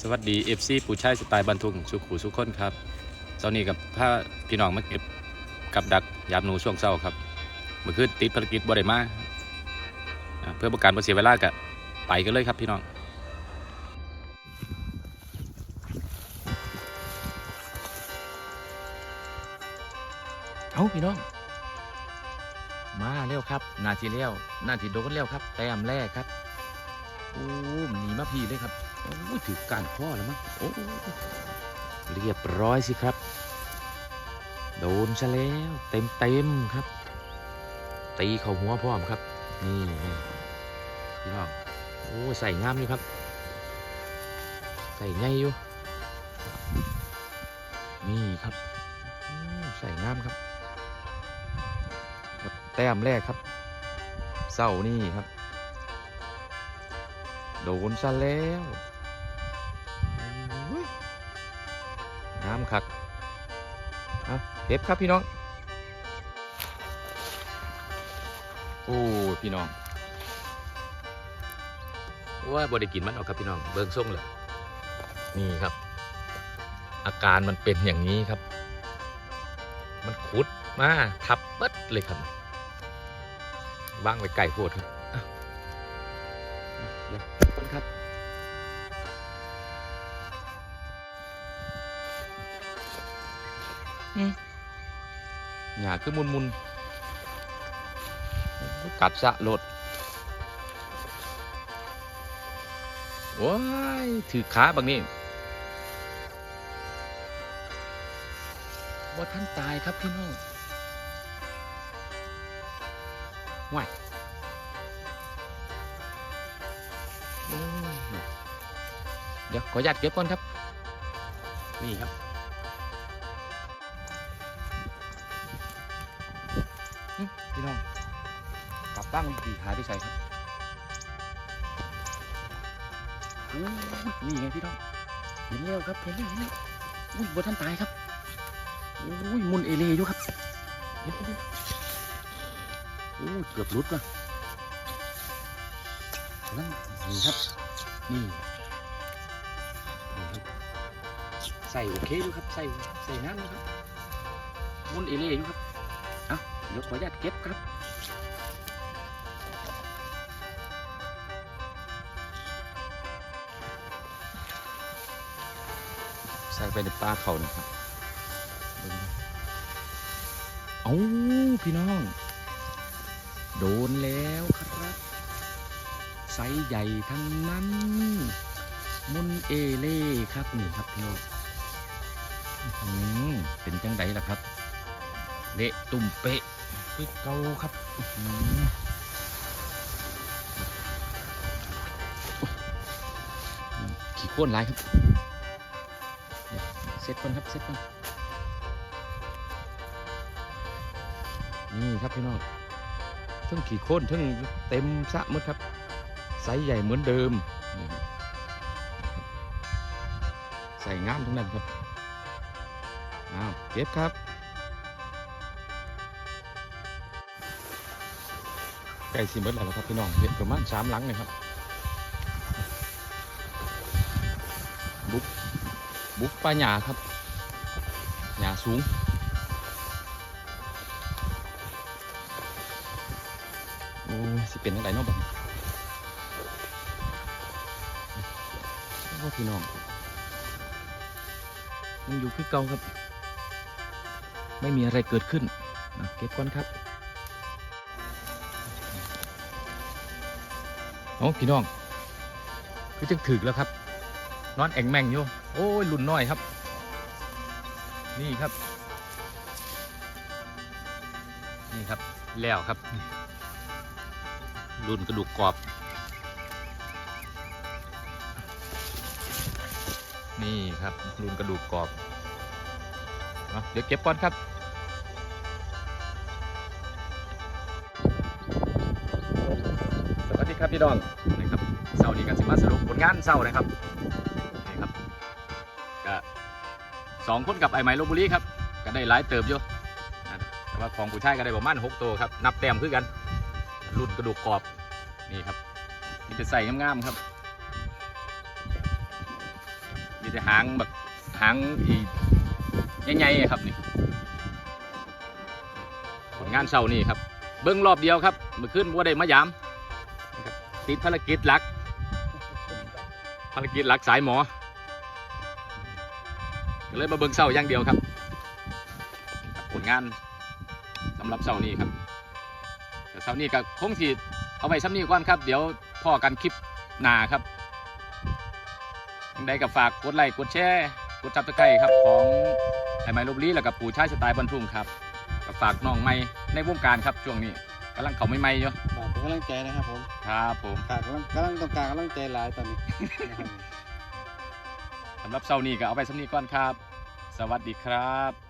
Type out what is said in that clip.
สวัสดี FC ผู้ชายสไตล์บันทุงสุขูสุขคนครับเช้านี้กับพาพี่น้องมาเก็บกับดักยามหนูช่วงเช้าครับเมื่อคืนติดภารกิจบ่ได้มาอ่าเพื่อประกันบ่เสียเวลากะไปกันเลยครับพี่น้องเอาพี่น้อง มาเร็วครับ นาทีเร็วนาทีโดนเร็วครับ แต้มแรกครับ โอ้หนีมาพีเลยครับโอ้ยถือการข้อแล้วมั้งโอ้เรียบร้อยสิครับ โดนซะแล้วเต็มเต็มครับ ตีเข้าหัวพร้อมครับ นี่พี่น้องโอ้ใส่งามอยู่ครับ ใส่ง่ายอยู่ นี่ครับใส่งามครับครับแต้มแรกครับเศร้านี่ครับ โดนซะแล้วโอ้ยน้ำคักเอาเก็บครับพี่น้อง โอ้พี่น้องว่าบริกินมันออกครับพี่น้อง เบิ้งส่งเลยนี่ครับ อาการมันเป็นอย่างนี้ครับ มันขุดมาทับเปิดเลยครับวางไว้ไก่โพดครับอ้าว เดี๋ยวก่อนครับอืมหยาคือมุนมุนๆกัดสะโลดว้ายถือขาบางนี้ว่าท่านตายครับพี่น้องว้าย เดี๋ยวขออนุญาตเก็บก่อนครับ นี่ครับ พี่น้อง กลับบ้านดีหายไปใส่ครับนี่ไงพี่น้อง เห็นแล้วครับ เห็นแล้วเห็นแล้วอุ้ยบัท่านตายครับอุ้ยมุนเอเลอยู่ครับเดี๋ยวเดี๋ยวโอ้ยเกือบหลุดว่ะ นั่นนี่ครับ นี่นี่ครับใส่โอเคอยู่ครับ ใส่ใส่น้ำนะครับมุนเอเลอยู่ครับเอาเดี๋ยวขออนุญาตเก็บครับใส่ไปในปลาเขานะครับเบิ่งดูเอ้าพี่น้อง โดนแล้วครับ ไซส์ใหญ่ทั้งนั้นมุนเอเล่ครับนี่ครับพี่น้องอื้อหือเป็นจังไดล่ะครับ เละตุ่มเป๊ะคือเกาครับอื้อหือขี้โค้นหลายครับเสร็จก่อนครับเสร็จก่อนนี่ครับพี่น้องทั้งขี่โค้นทั้งเต็มสะมดครับ ไซส์ใหญ่เหมือนเดิม ใส่งามทั้งนั้นครับอ้าวเก็บครับใกล้สิเบิดแล้วครับพี่น้องเห็นประมาณสามหลังเลยครับบุกบุกปลาหยาครับหยาสูงโอ้สิเป็นอะไรเนาะบัดนี้ พี่น้องยังอยู่คือเก่าครับ ไม่มีอะไรเกิดขึ้นนะเก็บก่อนครับโอ้พี่น้อง คือจะถึกแล้วครับ นอนแองแมงอยู่โอ้ยหลุ่นน้อยครับ นี่ครับ นี่ครับแล้วครับรุ่นกระดูกกรอบ นี่ครับรุ่นกระดูกกรอบเอาเดี๋ยวเก็บก่อนครับสวัสดีครับพี่ดองนะครับเสาร์นี้กันสิมาสรุปผลงานเสาร์นะครับนี่ครับก็สองคนกับไอ้ไหมลบบุรีครับก็ได้หลายเติบอยู่นะแต่ว่าของผู้ชายก็ได้ประมาณหกตัวครับนับแต้มคือกันรุ่นกระดูกกรอบนี่ครับนี่จะใส่งามๆครับ มีแต่หางแบบหางอีใหญ่ๆครับนี่ผลงานเช้านี่ครับ เบิ้งรอบเดียวครับเมื่อคืนว่าได้มายามติดภารกิจหลัก ภารกิจหลักสายหมอก็เลยมาเบิ้งเช้าอย่างเดียวครับ ผลงานสำหรับเช้านี้ครับแต่เช้านี้ก็คงสิเอาไปซ้ำนี้ก่อนครับ เดี๋ยวพ่อกันคลิปหนาครับ ยังไดก็ฝากกดไลค์กดแชร์กดซับสไครต์ครับของไอ้ไม้ลบลีแล้วกับปู่ชายสไตล์บรรทุงครับก็ฝากน้องใหม่ในวงการครับช่วงนี้กำลังเขาไม่ใหม่ๆอยู่ฝากเป็นกำลังใจนะครับผมครับผมขาดกำลังกำลังต้องการกำลังใจหลายตอนนี้นะครับสำหรับเช้านี้ก็เอาไปซ้ำนี้ก่อนครับ สวัสดีครับ